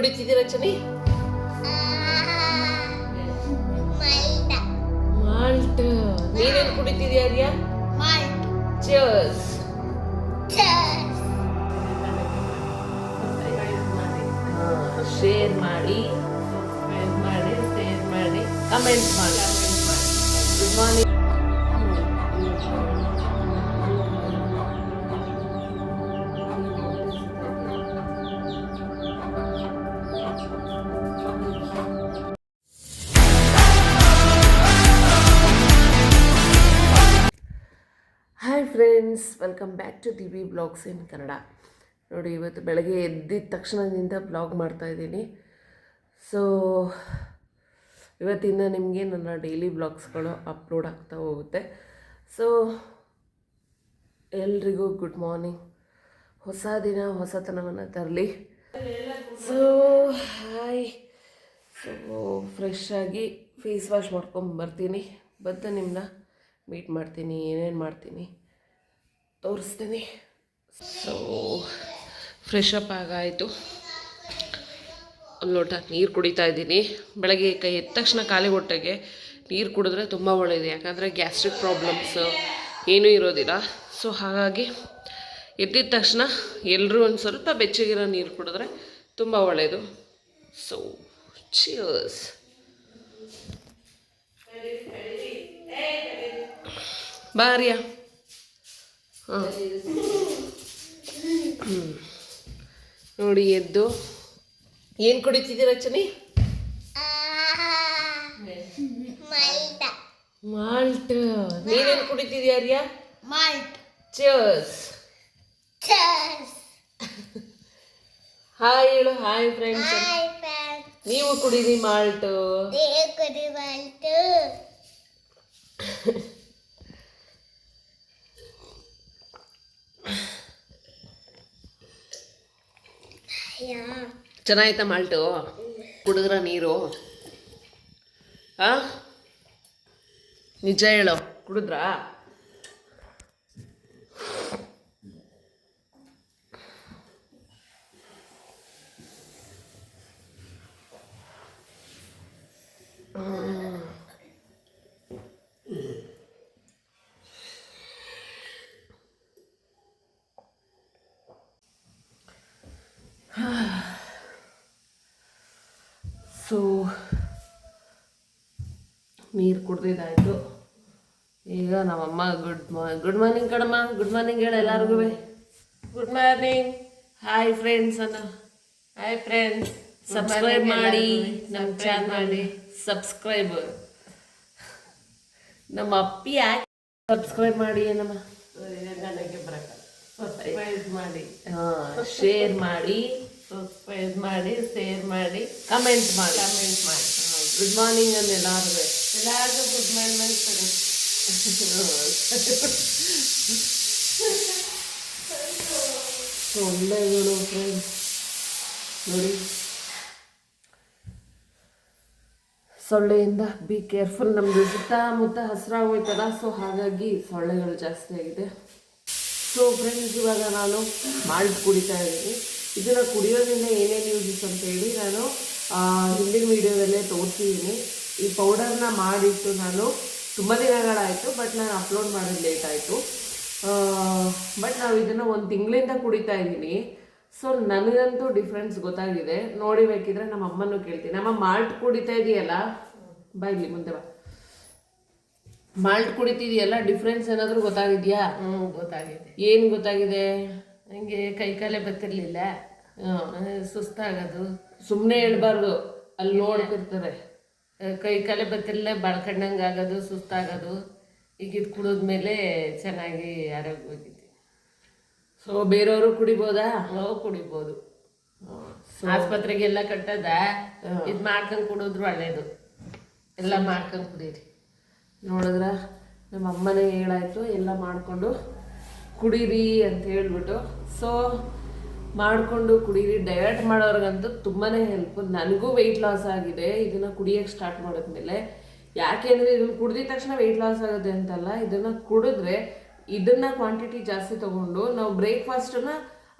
ಕುಡಿತಿದ್ದೀರಾ ರಚನೆ ಮಾಲ್ಟ್. ನೀನೇನ್ ಕುಡಿತಿದ್ಯಾ ಅದ್ಯಾ? ಚರ್ಸ್ ಶೇರ್ ಮಾಡಿ. ಶೇರ್ ಮಾಡಿ ಶೇರ್ ಮಾಡಿ. ಕಮೆಂಟ್ ಮಾಡಿ. Good morning welcome back to the V blogs in Kannada ನೋಡಿ, ಇವತ್ತು ಬೆಳಗ್ಗೆ ಎದ್ದಿದ ತಕ್ಷಣದಿಂದ ಬ್ಲಾಗ್ ಮಾಡ್ತಾಯಿದ್ದೀನಿ ಸೊ ಇವತ್ತಿಂದ ನಿಮಗೆ ನನ್ನ ಡೈಲಿ ಬ್ಲಾಗ್ಸ್ಗಳು ಅಪ್ಲೋಡ್ ಆಗ್ತಾ ಹೋಗುತ್ತೆ. ಸೊ ಎಲ್ರಿಗೂ ಗುಡ್ ಮಾರ್ನಿಂಗ್ ಹೊಸ ದಿನ, ಹೊಸತನವನ್ನು ತರಲಿ. So hi so fresh face wash ಮಾಡ್ಕೊಂಡು ಬರ್ತೀನಿ. ಬಂದು ನಿಮ್ಮನ್ನ ಮೀಟ್ ಮಾಡ್ತೀನಿ, ಏನೇನು ಮಾಡ್ತೀನಿ. ತೋರಿಸ್ತೀನಿ. ಸೊ ಫ್ರೆಶ್ ಅಪ್ ಆಗಾಯಿತು. ಒಂದು ಲೋಟ ನೀರು ಕುಡಿತಾ ಇದ್ದೀನಿ. ಬೆಳಗ್ಗೆ ಕೈ ಎದ್ದ ತಕ್ಷಣ ಖಾಲಿ ಹೊಟ್ಟೆಗೆ ನೀರು ಕುಡಿದ್ರೆ ತುಂಬ ಒಳ್ಳೆಯದು ಯಾಕಂದರೆ ಗ್ಯಾಸ್ಟ್ರಿಕ್ ಪ್ರಾಬ್ಲಮ್ಸ್ ಏನೂ ಇರೋದಿಲ್ಲ. ಸೊ ಹಾಗಾಗಿ ಎದ್ದಿದ ತಕ್ಷಣ ಎಲ್ಲರೂ ಒಂದು ಸ್ವಲ್ಪ ಬೆಚ್ಚಗಿರೋ ನೀರು ಕುಡಿದ್ರೆ ತುಂಬ ಒಳ್ಳೆಯದು ಸೊ ಚಿಯರ್ಸ್ ಬಾರಿಯಾ ನೋಡಿ ಎದ್ದು. ಏನು ಕುಡಿತಿದ್ದೀರ ಚನಿ ಮೈದ ಮಾಲ್ಟ್. ನೀನೇನು ಕುಡಿತಿದ್ಯಾ ಅರ್ಯಾ? ಮಾಲ್ಟ್. ಚರ್ಸ್ ಹಾಯ್ ಹೇಳು ಹಾಯ್ ಫ್ರೆಂಡ್ಸ್ ನೀವು ಕುಡೀರಿ ಮಾಲ್ಟು. ಕುಡಿ ಮಾಲ್ಟ್ ಯಾ ಚೆನ್ನಾಯ್ತಾ ಮಾಲ್ಟು? ಕುಡಿದ್ರ ನೀರು? ಆ? ನಿಜ ಹೇಳೋ. ಕುಡಿದ್ರಾ? ಸೊ ನೀರು ಕುಡ್ದಿದ್ದಾಯಿತು. ಈಗ ನಮ್ಮಮ್ಮ ಗುಡ್ ಮಾ ಗುಡ್ ಮಾರ್ನಿಂಗ್ ಕಡಮ್ಮ ಗುಡ್ ಮಾರ್ನಿಂಗ್ ಹೇಳ ಎಲ್ಲರಿಗೂ ಗುಡ್ ಮಾರ್ನಿಂಗ್ ಹಾಯ್ ಫ್ರೆಂಡ್ಸ್ ಅನ್ನ. ಹಾಯ್ ಫ್ರೆಂಡ್ಸ್ ಸಬ್ಸ್ಕ್ರೈಬ್ ಮಾಡಿ ನಮ್ಮ ಮಾಡಿ. ಸಬ್ಸ್ಕ್ರೈಬ್ ನಮ್ಮ ಅಪ್ಪಿ ಯಾಕೆ ಸಬ್ಸ್ಕ್ರೈಬ್ ಮಾಡಿ ಏನಮ್ಮ? ಸಬ್ಸ್ಕ್ರೈಬ್ ಮಾಡಿ. ಹಾಂ ಶೇರ್ ಮಾಡಿ. ಸಬ್ಸ್ಕ್ರೈಬ್ ಮಾಡಿ ಶೇರ್ ಮಾಡಿ ಕಮೆಂಟ್ ಮಾಡಿ. ಕಮೆಂಟ್ ಮಾಡಿ. ಗುಡ್ ಮಾರ್ನಿಂಗ್ ಅಂದ ಎಲ್ಲಾರು ಎಲ್ಲರಿಗೂ ಗುಡ್ ಮಾರ್ನಿಂಗ್ ಸರಿ. ಸೊಳ್ಳೆಗಳು ಫ್ರೆಂಡ್ಸ್ ನೋಡಿ. ಸೊಳ್ಳೆಯಿಂದ ಬಿ ಕೇರ್ಫುಲ್ ನಮ್ಮದು ಸುತ್ತಮುತ್ತ ಹಸಿರಾಗೋಯ್ತಲ್ಲ ಸೊ ಹಾಗಾಗಿ ಸೊಳ್ಳೆಗಳು ಜಾಸ್ತಿ ಆಗಿದೆ. ಸೊ ಫ್ರೆಂಡ್ಸ್ ಇವಾಗ ನಾನು ಮಾಲ್ಟ್ ಕುಡಿತಾ ಇದ್ದೀನಿ. ಇದನ್ನು ಕುಡಿಯೋದ್ರಿಂದ ಏನೇನು ಯೂಸಸ್ ಅಂತ ಹೇಳಿ ನಾನು ಹಿಂದಿನ ವೀಡಿಯೋದಲ್ಲೇ ತೋರಿಸಿದ್ದೀನಿ ಈ ಪೌಡರ್ನ ಮಾಡಿಟ್ಟು ನಾನು ತುಂಬ ದಿನಗಳಾಯಿತು ಬಟ್ ನಾನು ಅಪ್ಲೋಡ್ ಮಾಡೋದು ಲೇಟ್ ಆಯಿತು. ಬಟ್ ನಾವು ಇದನ್ನು ಒಂದು ತಿಂಗಳಿಂದ ಕುಡಿತಾ ಇದ್ದೀನಿ ಸೊ ನನಗಂತೂ ಡಿಫ್ರೆನ್ಸ್ ಗೊತ್ತಾಗಿದೆ. ನೋಡಿ ಬೇಕಿದ್ರೆ ನಮ್ಮ ಅಮ್ಮನೂ ಕೇಳ್ತೀನಿ. ನಮ್ಮ ಮಾಲ್ಟ್ ಕುಡಿತಾ ಇದೆಯಲ್ಲ? ಬಾ ಇಲ್ಲಿ ಮುಂದೆ ಬಾ. ಮಾಲ್ಟ್ ಕುಡಿತಿದೆಯಲ್ಲ? ಡಿಫ್ರೆನ್ಸ್ ಏನಾದರೂ ಗೊತ್ತಾಗಿದೆಯಾ? ಹ್ಞೂ ಗೊತ್ತಾಗಿದೆ. ಏನು ಗೊತ್ತಾಗಿದೆ? ನನಗೆ ಕೈ ಕಾಲೇ ಬರ್ತಿರ್ಲಿಲ್ಲ. ಹಾಂ ಆ, ಸುಸ್ತಾಗೋದು. ಸುಮ್ಮನೆ ಹೇಳ್ಬಾರ್ದು ಅಲ್ಲಿ ನೋಡ್ತಿರ್ತಾರೆ. ಆ, ಕೈ ಕಾಲೇ ಬರ್ತಿರ್ಲಿಲ್ಲ ಬಳ್ಕೊಂಡಂಗೆ ಆಗೋದು ಸುಸ್ತಾಗೋದು. ಈಗ ಇದು ಕುಡಿದ್ಮೇಲೆ ಚೆನ್ನಾಗಿ ಆರೋಗ್ಯವಾಗಿದ್ದೀನಿ ಸೊ ಬೇರೆಯವರು ಕುಡಿಬೋದಾ? ನಾವು ಕುಡಿಬೋದು. ಆಸ್ಪತ್ರೆಗೆಲ್ಲ ಕಟ್ಟದ. ಇದು ಮಾಡ್ಕೊಂಡು ಕುಡಿದ್ರು ಒಳ್ಳೇದು ಎಲ್ಲ ಮಾಡ್ಕೊಂಡು ಕುಡೀರಿ. ನೋಡಿದ್ರ ನಮ್ಮ ಅಮ್ಮನೇ ಹೇಳಾಯ್ತು ಎಲ್ಲ ಮಾಡಿಕೊಂಡು ಕುಡೀರಿ ಅಂತ ಹೇಳ್ಬಿಟ್ಟು. ಸೊ ಮಾಡಿಕೊಂಡು ಕುಡೀರಿ. ಡಯಟ್ ಮಾಡೋರ್ಗಂತೂ ತುಂಬಾ ಹೆಲ್ಪ್ ನನಗೂ ವೆಯ್ಟ್ ಲಾಸ್ ಆಗಿದೆ. ಇದನ್ನು ಕುಡಿಯೋಕ್ಕೆ ಸ್ಟಾರ್ಟ್ ಮಾಡಿದ್ಮೇಲೆ. ಯಾಕೆಂದರೆ ಇದನ್ನು ಕುಡಿದ ತಕ್ಷಣ ವೆಯ್ಟ್ ಲಾಸ್ ಆಗುತ್ತೆ ಅಂತಲ್ಲ, ಇದನ್ನು ಕುಡಿದ್ರೆ ಇದನ್ನ ಕ್ವಾಂಟಿಟಿ ಜಾಸ್ತಿ ತೊಗೊಂಡು ನಾವು ಬ್ರೇಕ್ಫಾಸ್ಟನ್ನ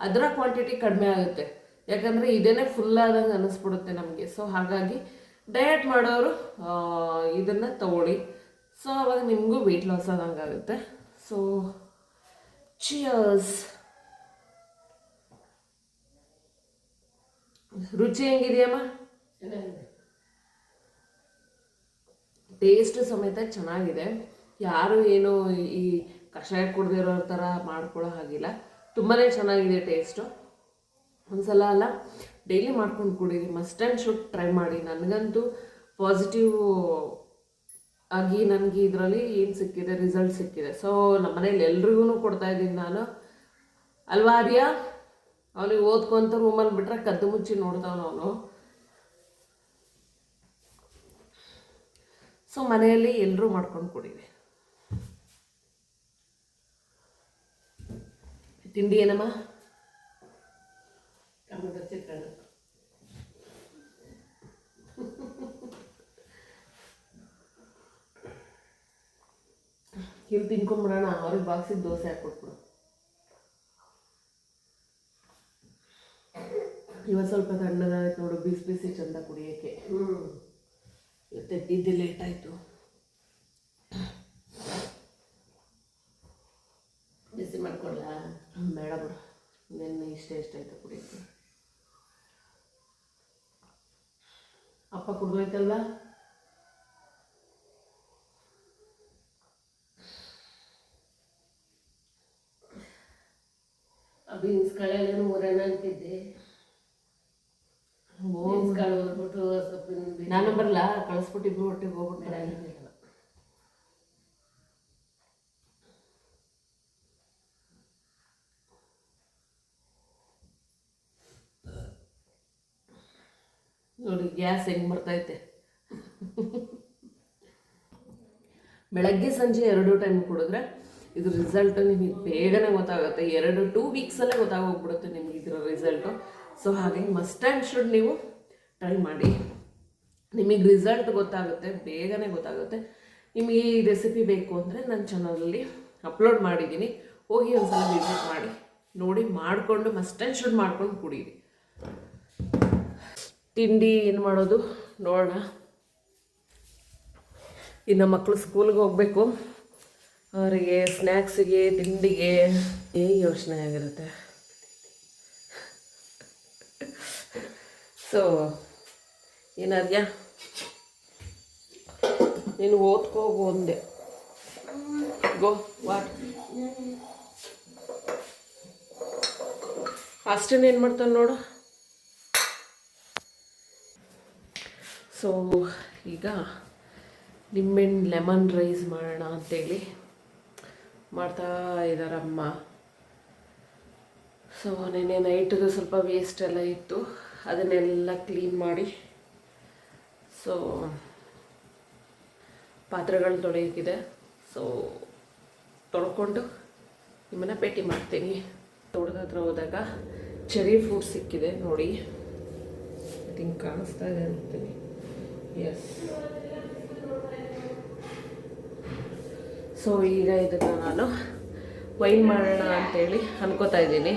ಅದರ ಕ್ವಾಂಟಿಟಿ ಕಡಿಮೆ ಆಗುತ್ತೆ. ಯಾಕಂದರೆ ಇದೇನೆ ಫುಲ್ ಆದಂಗೆ ಅನ್ನಿಸ್ಬಿಡುತ್ತೆ ನಮಗೆ. ಸೊ ಹಾಗಾಗಿ ಡಯಟ್ ಮಾಡೋರು ಇದನ್ನು ತಗೊಳ್ಳಿ. ಸೊ ಅವಾಗ ನಿಮಗೂ ವೆಯ್ಟ್ ಲಾಸ್ ಆದಂಗೆ ಆಗುತ್ತೆ. ಸೊ ಚಿಯರ್ಸ್ ರುಚಿ ಹೆಂಗಿದೆಯಮ್ಮ ಟೇಸ್ಟ್ ಸಮೇತ ಚೆನ್ನಾಗಿದೆ. ಯಾರು ಏನು ಈ ಕಷಾಯ ಕುಡ್ದಿರೋ ಥರ ಮಾಡ್ಕೊಳ್ಳೋ ಹಾಗಿಲ್ಲ. ತುಂಬಾ ಚೆನ್ನಾಗಿದೆ ಟೇಸ್ಟು ಒಂದ್ಸಲ ಅಲ್ಲ ಡೈಲಿ ಮಾಡ್ಕೊಂಡು ಕುಡೀರಿ ಮಸ್ಟ್ ಆ್ಯಂಡ್ ಶುಡ್ ಟ್ರೈ ಮಾಡಿ. ನನಗಂತೂ ಪಾಸಿಟಿವ್ ಆಗಿ ನನಗೆ ಇದರಲ್ಲಿ ಏನು ಸಿಕ್ಕಿದೆ ರಿಸಲ್ಟ್ ಸಿಕ್ಕಿದೆ. ಸೊ ನಮ್ಮನೇಲಿ ಎಲ್ರಿಗೂ ಕೊಡ್ತಾ ಇದ್ದೀನಿ ನಾನು. ಅಲ್ವಾ ಆರ್ಯ? ಅವನಿಗೆ ಓದ್ಕೊಂತ ರೂಮಲ್ಲಿ ಬಿಟ್ರೆ ಕದ್ದು ಮುಚ್ಚಿ ನೋಡ್ತಾವನು ಅವನು. ಸೊ ಮನೆಯಲ್ಲಿ ಎಲ್ಲರೂ ಮಾಡ್ಕೊಂಡು ಕೊಡಿವಿ. ತಿಂಡಿ ಏನಮ್ಮ? ಟೊಮೆಟೊ ಚಿತ್ರಾನ್ನ ಇಲ್ಲಿ ತಿನ್ಕೊಂಬಿಡೋಣ, ಅವ್ರಿಗೆ ಬಾಕ್ಸಿಗೆ ದೋಸೆ ಹಾಕ್ಕೊಟ್ಬಿಡು. ಇವತ್ತು ಸ್ವಲ್ಪ ತಣ್ಣಗಾಯ್ತು ನೋಡು, ಬಿಸಿ ಬಿಸಿ ಚಂದ ಕುಡಿಯೋಕ್ಕೆ. ಇವತ್ತು ಎದ್ದಿದ್ದೆ ಲೇಟ್ ಆಯಿತು. ಬಿಸಿ ಮಾಡ್ಕೊಳ್ಳಾ ಬೇಡ ಬಿಡು. ನೆನ್ನೆ ಇಷ್ಟ ಇಷ್ಟ ಆಯಿತು ಕುಡಿಯೋಕ್ಕೆ. ಅಪ್ಪ ಕುಡ್ದೋಯ್ತಲ್ವ? ಕಾಳೆಲ್ಲ ಮೂರನ್ನ ಅಂತಿದ್ದೆ. ಬೀನ್ಸ್ ಕಾಳು ಸೊಪ್ಪಿನ ಬೀಜ ನಾನು ಬರಲ್ಲ ಕಳಿಸ್ಬಿಟ್ಟು ಇಬ್ರು ಒಟ್ಟಿಗೆ ಹೋಗ್ಬಿಟ್ಟು ನೋಡಿ ಗ್ಯಾಸ್ ಹೆಂಗ್ ಬರ್ತೈತೆ. ಬೆಳಗ್ಗೆ ಸಂಜೆ ಎರಡು ಟೈಮ್ ಕುಡಿದ್ರೆ ಇದು ರಿಸಲ್ಟ್ ನಿಮಗೆ ಬೇಗನೆ ಗೊತ್ತಾಗುತ್ತೆ. ಎರಡು ಟೂ ವೀಕ್ಸಲ್ಲೇ ಗೊತ್ತಾಗೋಗ್ಬಿಡುತ್ತೆ ನಿಮಗೆ ಇದರ ರಿಸಲ್ಟು ಸೊ ಹಾಗೆ ಮಸ್ಟ್ ಆ್ಯಂಡ್ ಶುಡ್ ನೀವು ಟ್ರೈ ಮಾಡಿ. ನಿಮಗೆ ರಿಸಲ್ಟ್ ಗೊತ್ತಾಗುತ್ತೆ, ಬೇಗನೆ ಗೊತ್ತಾಗುತ್ತೆ. ನಿಮಗೆ ಈ ರೆಸಿಪಿ ಬೇಕು ಅಂದರೆ ನನ್ನ ಚಾನಲಲ್ಲಿ ಅಪ್ಲೋಡ್ ಮಾಡಿದ್ದೀನಿ. ಹೋಗಿ ಒಂದ್ಸಲ ವಿಸಿಟ್ ಮಾಡಿ. ನೋಡಿ, ಮಾಡಿಕೊಂಡು ಮಸ್ಟ್ ಆ್ಯಂಡ್ ಶುಡ್ ಮಾಡ್ಕೊಂಡು ಕುಡೀರಿ. ತಿಂಡಿ ಏನು ಮಾಡೋದು? ನೋಡೋಣ. ಇನ್ನು ಮಕ್ಕಳು ಸ್ಕೂಲ್ಗೆ ಹೋಗಬೇಕು. ಅವರಿಗೆ ಸ್ನ್ಯಾಕ್ಸಿಗೆ ತಿಂಡಿಗೆ ಏ ಯೋಚನೆ ಆಗಿರುತ್ತೆ? ಸೊ ಏನಾದ್ಯಾ? ನೀನು ಓದ್ಕೋ ಒಂದೇ. ಗೋ ವಾಟ್ ಅಷ್ಟನ್ನು ಏನು ಮಾಡ್ತಾನೆ ನೋಡು. ಸೊ ಈಗ ನಿಂಬೆಹಣ್ಣು ಲೆಮನ್ ರೈಸ್ ಮಾಡೋಣ ಅಂತೇಳಿ. ಮಾಡ್ತಾ ಇದ್ದಾರಮ್ಮ ಸೊ ನೆನ್ನೆ ನೈಟದು ಸ್ವಲ್ಪ ವೇಸ್ಟ್ ಎಲ್ಲ ಇತ್ತು. ಅದನ್ನೆಲ್ಲ ಕ್ಲೀನ್ ಮಾಡಿ. ಸೊ ಪಾತ್ರೆಗಳು ತೊಳೆಯೋಕ್ಕಿದೆ ಸೊ ತೊಳ್ಕೊಂಡು ನಿಮ್ಮನ್ನು ಭೇಟಿ ಮಾಡ್ತೀನಿ. ತೋಟದ ಹೋದಾಗ ಚೆರಿ ಫ್ರೂಟ್ ಸಿಕ್ಕಿದೆ ನೋಡಿ. ಥಿಂಕ್ ಕಾಣಿಸ್ತಾ ಇದೆ ಅಂತೀನಿ. ಎಸ್ ಸೊ ಈಗ ಇದನ್ನು ನಾನು ವೈನ್ ಮಾಡೋಣ ಅಂತೇಳಿ ಅನ್ಕೋತಾ ಇದ್ದೀನಿ.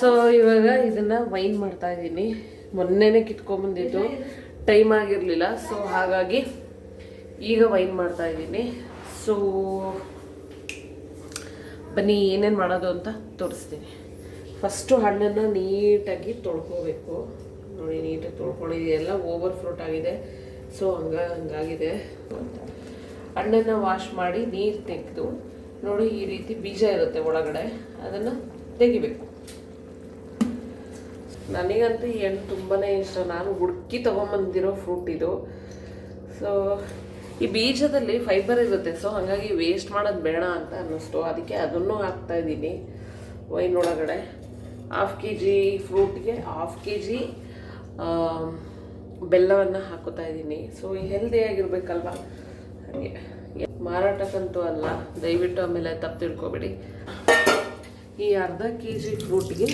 ಸೊ ಇವಾಗ ಇದನ್ನು ವೈನ್ ಮಾಡ್ತಾ ಇದ್ದೀನಿ. ಮೊನ್ನೆನೇ ಕಿತ್ಕೊಂಡ್ಬಂದಿದ್ದು ಟೈಮ್ ಆಗಿರಲಿಲ್ಲ. ಸೊ ಹಾಗಾಗಿ ಈಗ ವೈನ್ ಮಾಡ್ತಾ ಇದ್ದೀನಿ. ಸೊ ಬನ್ನಿ, ಏನೇನು ಮಾಡೋದು ಅಂತ ತೋರಿಸ್ತೀನಿ. ಫಸ್ಟು ಹಣ್ಣನ್ನು ನೀಟಾಗಿ ತೊಳ್ಕೊಬೇಕು. ನೋಡಿ, ನೀಟಾಗಿ ತೊಳ್ಕೊಂಡಿದೆ ಎಲ್ಲ ಓವರ್ ಫ್ರೂಟ್ ಆಗಿದೆ. ಸೊ ಹಂಗ ಹಂಗಾಗಿದೆ. ಹಣ್ಣನ್ನು ವಾಶ್ ಮಾಡಿ ನೀರು ತೆಗೆದು, ನೋಡಿ ಈ ರೀತಿ ಬೀಜ ಇರುತ್ತೆ ಒಳಗಡೆ, ಅದನ್ನು ತೆಗಿಬೇಕು. ನನಗಂತೂ ಈ ಹಣ್ಣು ತುಂಬಾ ಇಷ್ಟ. ನಾನು ಹುಡುಕಿ ತೊಗೊಂಬಂದಿರೋ ಫ್ರೂಟ್ ಇದು. ಸೊ ಈ ಬೀಜದಲ್ಲಿ ಫೈಬರ್ ಇರುತ್ತೆ. ಸೊ ಹಾಗಾಗಿ ವೇಸ್ಟ್ ಮಾಡೋದು ಬೇಡ ಅಂತ ಅನ್ನಿಸ್ತು. ಅದಕ್ಕೆ ಅದನ್ನು ಹಾಕ್ತಾ ಇದ್ದೀನಿ ವೈನ್ ಒಳಗಡೆ. ಹಾಫ್ ಕೆ ಜಿ ಫ್ರೂಟ್ಗೆ ಹಾಫ್ ಕೆ ಜಿ ಬೆಲ್ಲವನ್ನು ಹಾಕೋತಾ ಇದ್ದೀನಿ. ಸೊ ಹೆಲ್ದಿಯಾಗಿರ್ಬೇಕಲ್ವ ಹಾಗೆ. ಮಾರಾಟಕ್ಕಂತೂ ಅಲ್ಲ. ದಯವಿಟ್ಟು ಆಮೇಲೆ ತಪ್ಪು ತಿಳ್ಕೊಬೇಡಿ. ಈ ಅರ್ಧ ಕೆ ಜಿ ಫ್ರೂಟ್ಗೆ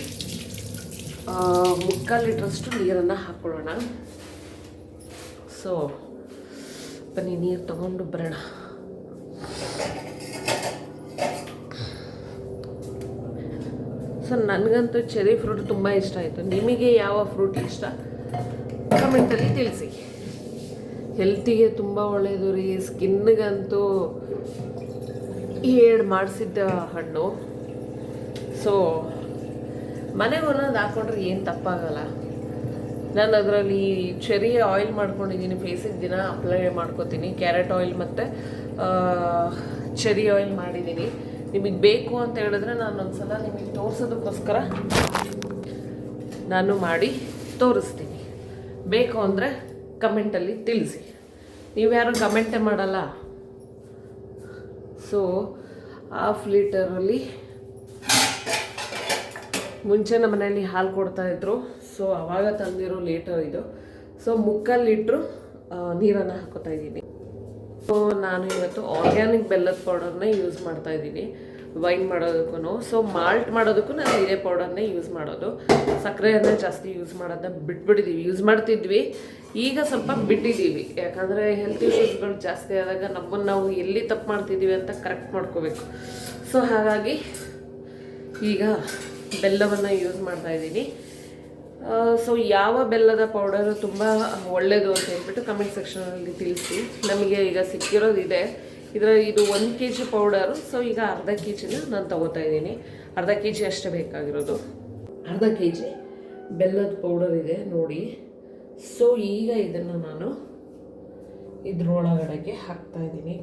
ಮುಕ್ಕಾಲು ಲೀಟ್ರಷ್ಟು ನೀರನ್ನು ಹಾಕ್ಕೊಳ್ಳೋಣ ಸೊ ಬನ್ನಿ, ನೀರು ತಗೊಂಡು ಬರೋಣ. ಸೊ ನನಗಂತೂ ಚೆರಿ ಫ್ರೂಟ್ ತುಂಬ ಇಷ್ಟ ಆಯಿತು. ನಿಮಗೆ ಯಾವ ಫ್ರೂಟ್ ಇಷ್ಟ? ಕಮೆಂಟಲ್ಲಿ ತಿಳಿಸಿ. ಹೆಲ್ತಿಗೆ ತುಂಬ ಒಳ್ಳೆಯದು ರೀ. ಸ್ಕಿನ್ಗಂತೂ ಏಳು ಮಾಡಿಸಿದ್ದ ಹಣ್ಣು. ಸೊ ಮನೆಗೆ ಒಂದೊಂದು ಹಾಕೊಂಡ್ರೆ ಏನು ತಪ್ಪಾಗಲ್ಲ. ನಾನು ಅದರಲ್ಲಿ ಚೆರಿ ಆಯಿಲ್ ಮಾಡ್ಕೊಂಡಿದ್ದೀನಿ ಫೇಸಿಗೆ ದಿನ ಅಪ್ಲೈ ಮಾಡ್ಕೋತೀನಿ. ಕ್ಯಾರೆಟ್ ಆಯಿಲ್ ಮತ್ತು ಚೆರಿ ಆಯಿಲ್ ಮಾಡಿದ್ದೀನಿ ನಿಮಗೆ ಬೇಕು ಅಂತ ಹೇಳಿದ್ರೆ ನಾನು ಒಂದು ಸಲ ನಿಮಗೆ ತೋರಿಸೋದಕ್ಕೋಸ್ಕರ ನಾನು ಮಾಡಿ ತೋರಿಸ್ತೀನಿ. ಬೇಕು ಅಂದರೆ ಕಮೆಂಟಲ್ಲಿ ತಿಳಿಸಿ. ನೀವ್ಯಾರು ಕಮೆಂಟೇ ಮಾಡಲ್ಲ? ಸೊ ಹಾಫ್ ಲೀಟರಲ್ಲಿ ಮುಂಚೆ ನಮ್ಮ ಮನೆಯಲ್ಲಿ ಹಾಲು ಕೊಡ್ತಾ ಇದ್ರು. ಸೊ ಅವಾಗ ತಂದಿರೋ ಲೀಟರ್ ಇದು. ಸೊ ಮುಕ್ಕಾಲು ಲೀಟ್ರು ನೀರನ್ನು ಹಾಕೋತಾ ಇದ್ದೀನಿ. ಸೊ ನಾನು ಇವತ್ತು ಆರ್ಗ್ಯಾನಿಕ್ ಬೆಲ್ಲದ ಪೌಡರ್ನೇ ಯೂಸ್ ಮಾಡ್ತಾ ಇದ್ದೀನಿ. ವೈನ್ ಮಾಡೋದಕ್ಕೂ ಸೊ ಮಾಲ್ಟ್ ಮಾಡೋದಕ್ಕೂ ನಾನು ಇದೇ ಪೌಡರ್ನೇ ಯೂಸ್ ಮಾಡೋದು. ಸಕ್ಕರೆಯನ್ನೇ ಜಾಸ್ತಿ ಯೂಸ್ ಮಾಡೋದನ್ನ ಬಿಟ್ಬಿಟ್ಟಿದ್ದೀವಿ ಯೂಸ್ ಮಾಡ್ತಿದ್ವಿ. ಈಗ ಸ್ವಲ್ಪ ಬಿಟ್ಟಿದ್ದೀವಿ ಯಾಕಂದರೆ ಹೆಲ್ತ್ ಇಶ್ಯೂಸ್ಗಳು ಜಾಸ್ತಿ ಆದಾಗ ನಮ್ಮನ್ನು ನಾವು ಎಲ್ಲಿ ತಪ್ಪು ಮಾಡ್ತಿದ್ದೀವಿ ಅಂತ ಕರೆಕ್ಟ್ ಮಾಡ್ಕೋಬೇಕು. ಸೊ ಹಾಗಾಗಿ ಈಗ ಬೆಲ್ಲವನ್ನು ಯೂಸ್ ಮಾಡ್ತಾ ಇದ್ದೀನಿ. ಸೊ ಯಾವ ಬೆಲ್ಲದ ಪೌಡರು ತುಂಬ ಒಳ್ಳೆಯದು ಅಂತ ಹೇಳ್ಬಿಟ್ಟು ಕಮೆಂಟ್ ಸೆಕ್ಷನಲ್ಲಿ ತಿಳಿಸಿ. ನಮಗೆ ಈಗ ಸಿಕ್ಕಿರೋದಿದೆ. ಇದರ ಇದು ಒಂದು ಕೆ ಜಿ ಪೌಡರು ಸೊ ಈಗ ಅರ್ಧ ಕೆ ಜಿನ ನಾನು ತಗೋತಾ ಇದ್ದೀನಿ. ಅರ್ಧ ಕೆ ಜಿ ಅಷ್ಟೇ ಬೇಕಾಗಿರೋದು. ಅರ್ಧ ಕೆ ಜಿ ಬೆಲ್ಲದ ಪೌಡರ್ ಇದೆ ನೋಡಿ. ಸೊ ಈಗ ಇದನ್ನು ನಾನು ಇದ್ರೊಳಗಡೆಗೆ ಹಾಕ್ತಾ ಇದ್ದೀನಿ.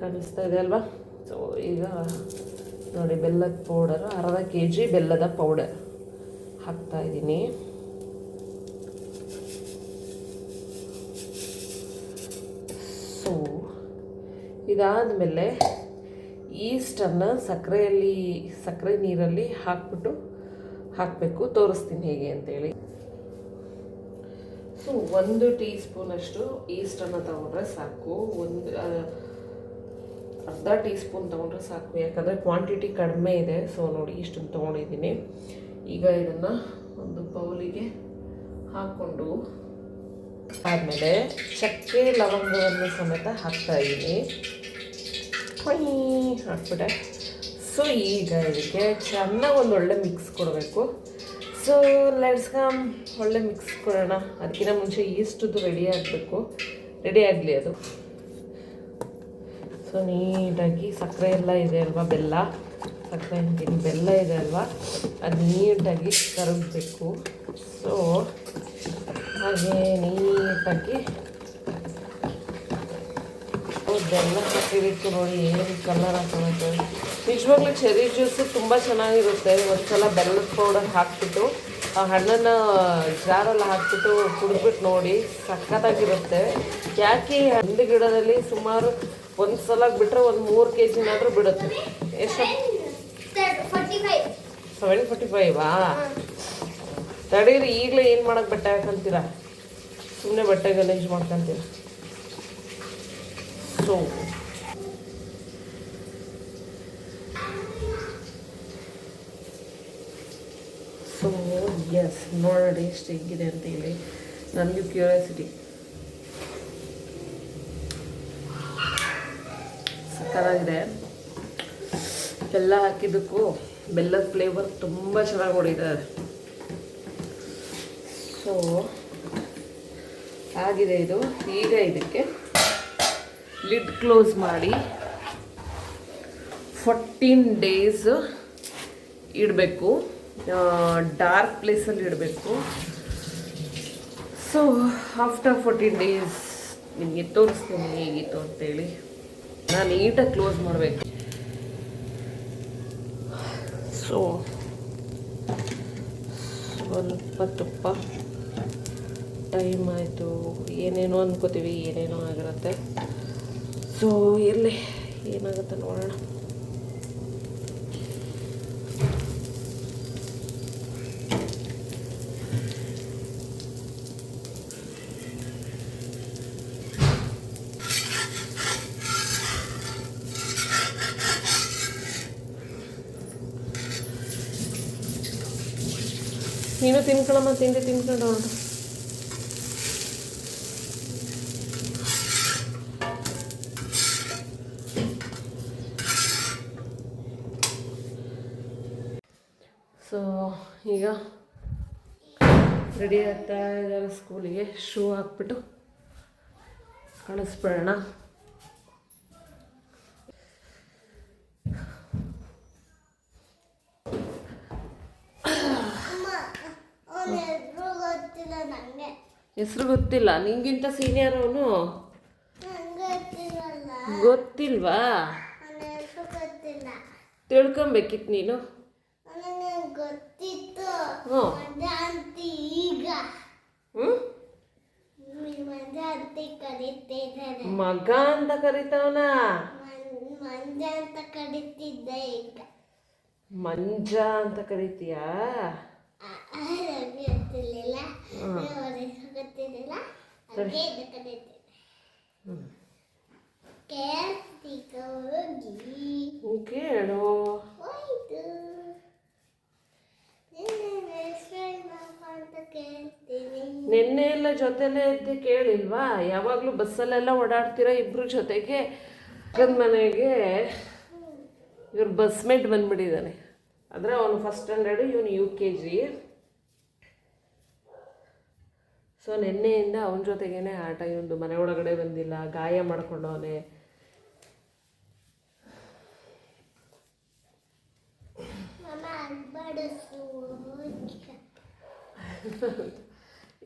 ಕಾಣಿಸ್ತಾ ಇದೆ ಅಲ್ವಾ? ಸೊ ಈಗ ನೋಡಿ, ಬೆಲ್ಲದ ಪೌಡರ್ ಅರ್ಧ ಕೆ ಜಿ ಬೆಲ್ಲದ ಪೌಡರ್ ಹಾಕ್ತಾ ಇದ್ದೀನಿ ಸೊ ಇದಾದಮೇಲೆ ಈಸ್ಟನ್ನು ಸಕ್ಕರೆಯಲ್ಲಿ, ಸಕ್ಕರೆ ನೀರಲ್ಲಿ ಹಾಕ್ಬಿಟ್ಟು ಹಾಕಬೇಕು. ತೋರಿಸ್ತೀನಿ ಹೇಗೆ ಅಂತೇಳಿ. ಸೊ, ಒಂದು ಟೀ ಸ್ಪೂನಷ್ಟು ಈಸ್ಟನ್ನು ತಗೊಂಡ್ರೆ ಸಾಕು. ಒಂದು ಅರ್ಧ ಟೀ ಸ್ಪೂನ್ ತೊಗೊಂಡ್ರೆ ಸಾಕು. ಯಾಕಂದರೆ ಕ್ವಾಂಟಿಟಿ ಕಡಿಮೆ ಇದೆ. ಸೊ, ನೋಡಿ, ಇಷ್ಟನ್ನು ತೊಗೊಂಡಿದ್ದೀನಿ. ಈಗ ಇದನ್ನು ಒಂದು ಬೌಲಿಗೆ ಹಾಕ್ಕೊಂಡು ಆದಮೇಲೆ ಚಕ್ಕೆ ಲವಂಗವನ್ನು ಸಮೇತ ಹಾಕ್ತಾ ಇದ್ದೀನಿ. ಹೊಯ್ ಹಾಕ್ಬಿಟ್ಟೆ. ಸೊ ಈಗ ಇದಕ್ಕೆ ಚೆನ್ನಾಗಿ ಒಂದು ಒಳ್ಳೆ ಮಿಕ್ಸ್ ಕೊಡಬೇಕು. ಸೊ ಲೆಟ್ಸ್ ಕಮ್ ಒಳ್ಳೆ ಮಿಕ್ಸ್ ಕೊಡೋಣ. ಅದಕ್ಕಿಂತ ಮುಂಚೆ ಈಸ್ಟದ್ದು ರೆಡಿ ಆಗಬೇಕು. ರೆಡಿ ಆಗಲಿ ಅದು. ಸೊ ನೀಟಾಗಿ ಸಕ್ಕರೆ ಎಲ್ಲ ಇದೆ ಅಲ್ವಾ, ಬೆಲ್ಲ? ಸಕ್ಕರೆ ಅಂತೀನಿ, ಬೆಲ್ಲ ಇದೆ ಅಲ್ವಾ? ಅದು ನೀಟಾಗಿ ಕರಗಬೇಕು. ಸೊ ಹಾಗೆ ನೀಟಾಗಿ ಬೆಲ್ಲ ಕಟ್ಟಿರಿತ್ತು ನೋಡಿ ಏನು ಕಲರ್ ಹಾಕೋಬೇಕು ನಿಜವಾಗ್ಲೂ ಚೆರಿ ಜ್ಯೂಸು ತುಂಬ ಚೆನ್ನಾಗಿರುತ್ತೆ. ಒಂದ್ಸಲ ಬೆಲ್ಲದ ಪೌಡರ್ ಹಾಕ್ಬಿಟ್ಟು ಆ ಹಣ್ಣನ್ನು ಜಾರಲ್ಲಿ ಹಾಕ್ಬಿಟ್ಟು ಕುಡಿದ್ಬಿಟ್ಟು ನೋಡಿ ಸಕ್ಕತ್ತಾಗಿರುತ್ತೆ ಯಾಕೆ ಹಣ್ಣು ಗಿಡದಲ್ಲಿ ಸುಮಾರು ಒಂದು ಸಲ ಬಿಟ್ಟರೆ ಒಂದು ಮೂರು ಕೆ ಜಿನಾದರೂ ಬಿಡುತ್ತೆ. ಎಷ್ಟು? ಸೆವೆನ್ ಫೋರ್ಟಿ ಫೈವಾ ತಡೀರಿ, ಈಗಲೇ ಏನು ಮಾಡೋಕ್ಕೆ ಬಟ್ಟೆ ಹಾಕೊಂತೀರ? ಸುಮ್ಮನೆ ಬಟ್ಟೆ ಗಲೀಜ್ ಮಾಡ್ಕೊಂತೀರ? ಸೊ ಸೊ ಎಸ್ ನೋಡೋಣ ಎಷ್ಟು ಹೆಂಗಿದೆ ಅಂತ ಹೇಳಿ. ನನಗೂ ಕ್ಯೂರಿಯಾಸಿಟಿ ಸಕ್ಕತ್ತಾಗಿದೆ. ಬೆಲ್ಲ ಹಾಕಿದ್ದಕ್ಕೂ ಬೆಲ್ಲದ ಫ್ಲೇವರ್ ತುಂಬ ಚೆನ್ನಾಗಿ ಹೊಡಿತಾರೆ ಸೊ, ಆಗಿದೆ ಇದು. ಈಗ ಇದಕ್ಕೆ ಲಿಡ್ ಕ್ಲೋಸ್ ಮಾಡಿ ಫೋರ್ಟೀನ್ ಡೇಸ್ ಇಡಬೇಕು. ಡಾರ್ಕ್ ಪ್ಲೇಸಲ್ಲಿ ಇಡಬೇಕು. ಸೊ ಆಫ್ಟರ್ ಫೋರ್ಟೀನ್ ಡೇಸ್ ನಿಮಗೆ ತೋರಿಸ್ತೀನಿ ಹೇಗಿತ್ತು ಅಂತೇಳಿ. ನಾನು ನೀಟಾಗಿ ಕ್ಲೋಸ್ ಮಾಡಬೇಕು. ಸೊ ಸ್ವಲ್ಪ ತುಪ್ಪ. ಟೈಮ್ ಆಯಿತು. ಏನೇನೋ ಅಂದ್ಕೋತೀವಿ ಏನೇನೋ ಆಗಿರುತ್ತೆ. ಸೊ ಇರಲಿ. ಏನಾಗುತ್ತೆ ನೋಡೋಣ. ನೀನು ತಿನ್ಕೊಳ್ಳಮ್ಮ ತಿಂಡಿ ತಿನ್ಕೊಂಡು ಹೊರಡು ಈಗ ರೆಡಿ ಆಗ್ತಾ ಇದ್ದಾರೆ ಸ್ಕೂಲಿಗೆ ಶೂ ಹಾಕ್ಬಿಟ್ಟು ಕಳಿಸ್ಬಿಡೋಣ. ಹೆಸರು ಗೊತ್ತಿಲ್ಲ. ನಂಗೆ ನಿಂಗಿಂತ ಸೀನಿಯರ್ ಅವನು? ಗೊತ್ತಿಲ್ವಾ? ಗೊತ್ತಿಲ್ಲ. ತಿಳ್ಕೊಬೇಕಿತ್ತು ನೀನು? ಗೊತ್ತಿತ್ತು ಹ್ಞೂ ಹ್ಞೂ ಮಗ ಅಂತ ಕರಿತಾವನ? ಮಂಜ ಅಂತ ಕರೀತಿದ್ದೆ ಈಗ. ಮಂಜ ಅಂತ ಕರಿತೀಯಾ? ಆ- ಆ, ನಂಗೆ ಗೊತ್ತಿರ್ಲಿಲ್ಲ ಅವನ ಹೆಸರು ಗೊತ್ತಿರಲಿಲ್ಲ ಹಾಗೆ ಇದು ಕರೀತಿದ್ದೆ ಕೇಳ್ತಿಕ ಹೋಗಿ ಹ್ಮ್, ಕೇಳು ಹೋಯ್ತು ನಿನ್ನ ಹೆಸರೇನಪ್ಪ ಅಂತ ಕೇಳ್ತೀನಿ ನಿನ್ನೆ ಎಲ್ಲ ಜೊತೆಲೇ ಇದ್ದು ಕೇಳಿಲ್ವಾ? ಯಾವಾಗಲೂ ಬಸ್ಸಲ್ಲೆಲ್ಲ ಓಡಾಡ್ತೀರಾ ಇಬ್ರು ಜೊತೆಗೆ ಅಕ್ಕನ ಮನೆಗೆ ಇವ್ರ ಬಸ್ ಮೇಟ್ ಬಂದ್ಬಿಟ್ಟಿದ್ದಾನೆ. ಅಂದರೆ ಅವನು ಫಸ್ಟ್ ಸ್ಟ್ಯಾಂಡರ್ಡು ಇವನು ಯು ಕೆ ಜಿ ಸೊ ನಿನ್ನೆಯಿಂದ ಅವನ ಜೊತೆಗೇನೆ ಆಟ ಇವನು ಮನೆ ಒಳಗಡೆ ಬಂದಿಲ್ಲ, ಗಾಯ ಮಾಡ್ಕೊಂಡವನೆ.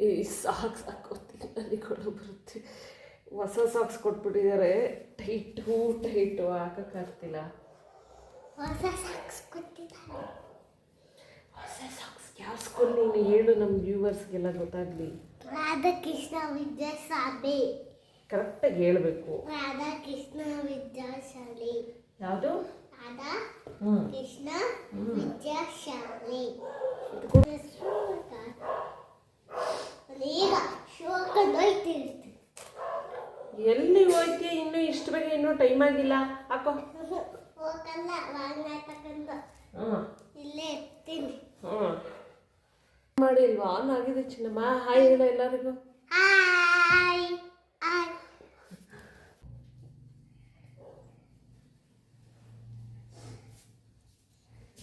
ಈ ಸಾಕ್ಸ್ ಹಾಕೋತೀನಿ ಅಲ್ಲಿ ಕೊಡು ಬರುತ್ತೆ. ಹೊಸ ಸಾಕ್ಸ್ ಕೊಟ್ಬಿಟ್ಟಿದ್ದಾರೆ. ಟೈಟು ಟೈಟು ಹಾಕೋಕ್ಕಾಗ್ತಿಲ್ಲ ಹೊಸ ಸಾಕ್ಸ್ ಕೊಟ್ಟಿದ್ದಾರೆ. ಹೊಸ ಸಾಕ್ಸ್ ಯಾವ್ಸ್ಕೊಂಡು ನೀನು ಹೇಳು ನಮ್ಮ ವ್ಯೂವರ್ಸ್ಗೆಲ್ಲ ಗೊತ್ತಾಗಲಿ. ರಾಧಾಕೃಷ್ಣ ವಿದ್ಯಾಶಾಲೆ ಕರೆಕ್ಟಾಗಿ ಹೇಳಬೇಕು. ರಾಧಾಕೃಷ್ಣ ವಿದ್ಯಾಶಾಲೆ ಯಾವುದು ರಾಧಾ ಕೃಷ್ಣ ವಿದ್ಯಾಶಾಲೆ ಈಗ ಶಿವಕಂದು ಹೋಯ್ತಿರ್ತೀನಿ ಎಲ್ಲಿ ಹೋಯ್ತಿ? ಇನ್ನೂ ಇಷ್ಟು ಬೇಗ ಇನ್ನೂ ಟೈಮ್ ಆಗಿಲ್ಲ. ಹಾಕೋ. ಹೋಗಲ್ಲ ವಾಂಗ್ನ ತಗೊಂಡು ಹ್ಞೂ ಇಲ್ಲೇ ಇರ್ತೀನಿ. ಹ್ಞೂ ಮಾಡಿಲ್ವಾ ಆನ್ ಆಗಿದೆ ಚಿನ್ನಮ್ಮ. ಹಾಯ್ ಹೇಳ ಎಲ್ಲರಿಗೂ. ಹಾಯ್ ಹಾಯ್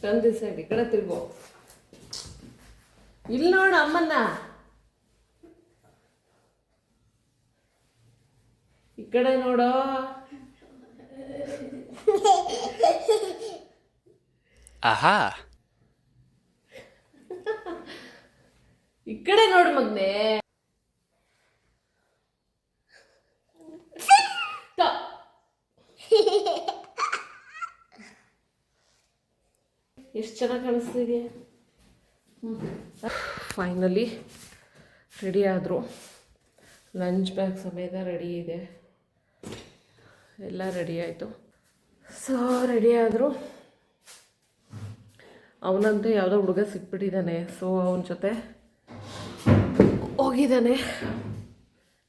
ತಂದೆ ಸೈಡ್ ಈ ಕಡೆ ತಿರ್ಗೋ. ಇಲ್ಲಿ ನೋಡು ಅಮ್ಮನ್ನ. ಕಡೆ ನೋಡೋ. ಆಹಾ. ಈ ಕಡೆ ನೋಡು ಮಗ್ನೆ. ಎಷ್ಟು ಚೆನ್ನಾಗಿ ಕಾಣಿಸ್ತಿದೆ ಫೈನಲಿ ರೆಡಿ ಆದರು. ಲಂಚ್ ಬ್ಯಾಗ್ ಸಮೇತ ರೆಡಿ ಇದೆ. ಎಲ್ಲ ರೆಡಿ ಆಯಿತು. ಸೊ ರೆಡಿ ಆದರು. ಅವನಂತೂ ಯಾವುದೋ ಹುಡುಗ ಸಿಕ್ಬಿಟ್ಟಿದ್ದಾನೆ. ಸೊ ಅವನ ಜೊತೆ ಹೋಗಿದ್ದಾನೆ.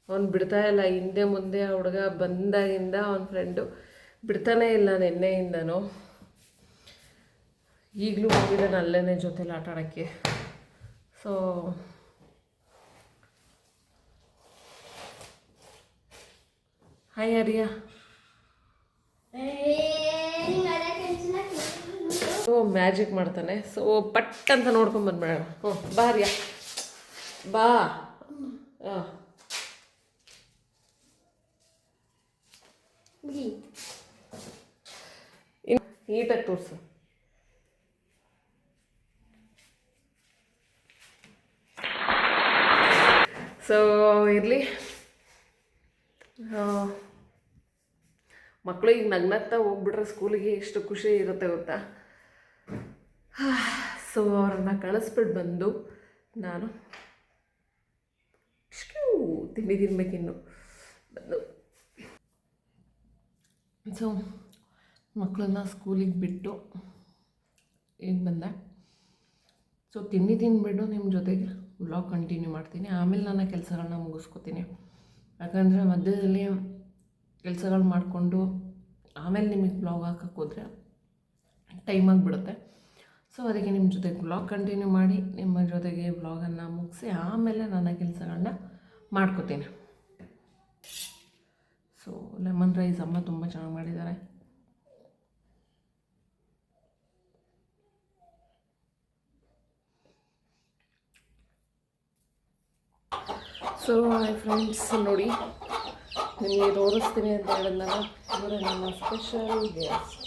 ಅವನು ಬಿಡ್ತಾ ಇಲ್ಲ. ಹಿಂದೆ ಮುಂದೆ ಆ ಹುಡುಗ ಬಂದಾಗಿಂದ ಅವನ ಫ್ರೆಂಡು ಬಿಡ್ತಾನೆ ಇಲ್ಲ ನಿನ್ನೆಯಿಂದನೂ. ಈಗಲೂ ಹೋಗಿದ್ದಾನೆ ಅಲ್ಲೇ ಜೊತೆಲಿ ಆಟ ಆಡೋಕ್ಕೆ ಸೊ ಹಾಯ್ ಹರಿಯ ಸೊ ಮ್ಯಾಜಿಕ್ ಮಾಡ್ತಾನೆ. ಸೊ ಪಟ್ ಅಂತ ನೋಡ್ಕೊಂಡ್ ಬಂದ್ಬಿಡೋಣ ಹ್ಞೂ ಬಾ ಹರಿಯ ಬಾ. ಹಾಂ. ನೀಟಾಗಿ ತೋರಿಸು. ಸೊ ಇರಲಿ. ಮಕ್ಕಳು ಈಗ ನಗ್ನಗ್ತಾ ಹೋಗ್ಬಿಟ್ರೆ ಸ್ಕೂಲಿಗೆ ಎಷ್ಟು ಖುಷಿ ಇರುತ್ತೆ ಗೊತ್ತಾ? ಸೊ ಅವ್ರನ್ನ ಕಳಿಸ್ಬಿಟ್ಟು ಬಂದು ನಾನು ತಿಂಡಿ ತಿನ್ಬೇಕಿನ್ನು ಬಂದು. ಸೊ ಮಕ್ಕಳನ್ನ ಸ್ಕೂಲಿಗೆ ಬಿಟ್ಟು ಈಗ ಬಂದೆ. ಸೊ ತಿಂಡಿ ತಿನ್ಬಿಟ್ಟು ನಿಮ್ಮ ಜೊತೆಗೆ ವ್ಲಾಗ್ ಕಂಟಿನ್ಯೂ ಮಾಡ್ತೀನಿ. ಆಮೇಲೆ ನನ್ನ ಕೆಲಸಗಳನ್ನ ಮುಗಿಸ್ಕೊತೀನಿ. ಯಾಕಂದರೆ ಮಧ್ಯದಲ್ಲಿ ಕೆಲಸಗಳು ಮಾಡಿಕೊಂಡು ಆಮೇಲೆ ನಿಮಗೆ ಬ್ಲಾಗ್ ಹಾಕಕ್ಕೆ ಹೋದರೆ ಟೈಮ್ ಆಗಿಬಿಡುತ್ತೆ ಸೊ ಅದಕ್ಕೆ ನಿಮ್ಮ ಜೊತೆ ಬ್ಲಾಗ್ ಕಂಟಿನ್ಯೂ ಮಾಡಿ, ನಿಮ್ಮ ಜೊತೆಗೆ ಬ್ಲಾಗನ್ನು ಮುಗಿಸಿ ಆಮೇಲೆ ನನ್ನ ಕೆಲಸಗಳನ್ನ ಮಾಡ್ಕೋತೀನಿ. ಸೊ ಲೆಮನ್ ರೈಸ್ ಅಮ್ಮ ತುಂಬ ಚೆನ್ನಾಗಿ ಮಾಡಿದ್ದಾರೆ. ಸೊ ಹಾಯ್ ಫ್ರೆಂಡ್ಸ್ ನೋಡಿ ನಿಮಗೆ ತೋರಿಸ್ತೀನಿ ಅಂತ ಹೇಳಿದ್ನಲ್ಲ ಇವರೇ ನಮ್ಮ ಸ್ಪೆಷಲ್ ಗೆಸ್ಟ್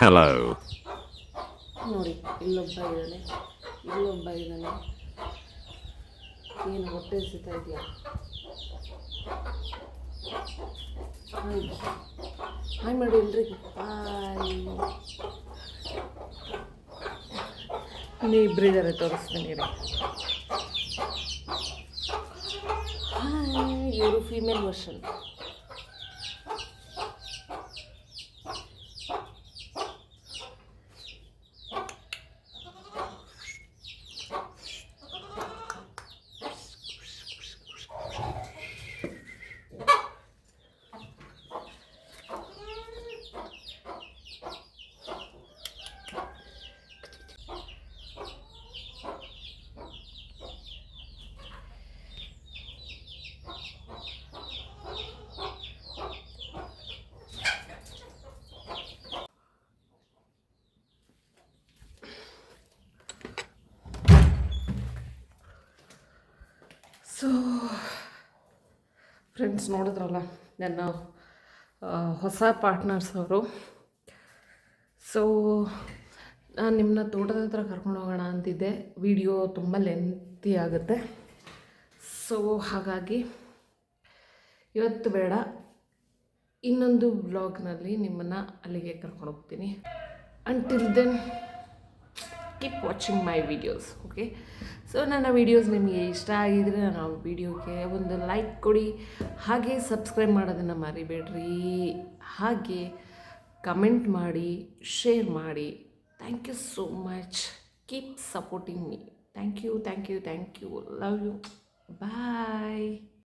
Hello. ನೋಡಿ ಇಲ್ಲೊಬ್ಬ ಇದ್ದಾನೆ ಇಲ್ಲೊಬ್ಬ ಇದ್ದಾನೆ. ಏನು ಹೊಟ್ಟೆ ಸಿಗ್ತಾ ಇದೆಯಾ? ಹಾಯ್ ಹಾಯ್ ಮಾಡಿ ಎಲ್ರಿಗೂ. ಬಾಯ್ ಇನ್ನು ಇಬ್ಬರು ಇದ್ದಾರೆ ತೋರಿಸ್ತೀನಿ ರೀ ಇವರು ಫೀಮೇಲ್ ವರ್ಷನ್ ಸೊ ಫ್ರೆಂಡ್ಸ್ ನೋಡಿದ್ರಲ್ಲ, ನನ್ನ ಹೊಸ ಪಾರ್ಟ್ನರ್ಸ್ ಅವರು. ಸೊ ನಾನು ನಿಮ್ಮನ್ನ ತೋಟದ ಹತ್ರ ಕರ್ಕೊಂಡು ಹೋಗೋಣ ಅಂತಿದ್ದೆ. ವಿಡಿಯೋ ತುಂಬ ಲೆಂತಿ ಆಗುತ್ತೆ. ಸೊ ಹಾಗಾಗಿ ಇವತ್ತು ಬೇಡ. ಇನ್ನೊಂದು ಬ್ಲಾಗ್ನಲ್ಲಿ ನಿಮ್ಮನ್ನು ಅಲ್ಲಿಗೆ ಕರ್ಕೊಂಡು ಹೋಗ್ತೀನಿ. Until then keep watching my videos okay so ನನ್ನ ವಿಡಿಯೋಸ್ ನಿಮಗೆ ಇಷ್ಟ ಆಗಿದರೆ ನಾನು ವೀಡಿಯೋಗೆ ಒಂದು ಲೈಕ್ ಕೊಡಿ. ಹಾಗೆ ಸಬ್ಸ್ಕ್ರೈಬ್ ಮಾಡೋದನ್ನು ಮರಿಬೇಡ್ರಿ. ಹಾಗೆ ಕಮೆಂಟ್ ಮಾಡಿ ಶೇರ್ ಮಾಡಿ. Thank you so much keep supporting me thank you thank you thank you love you bye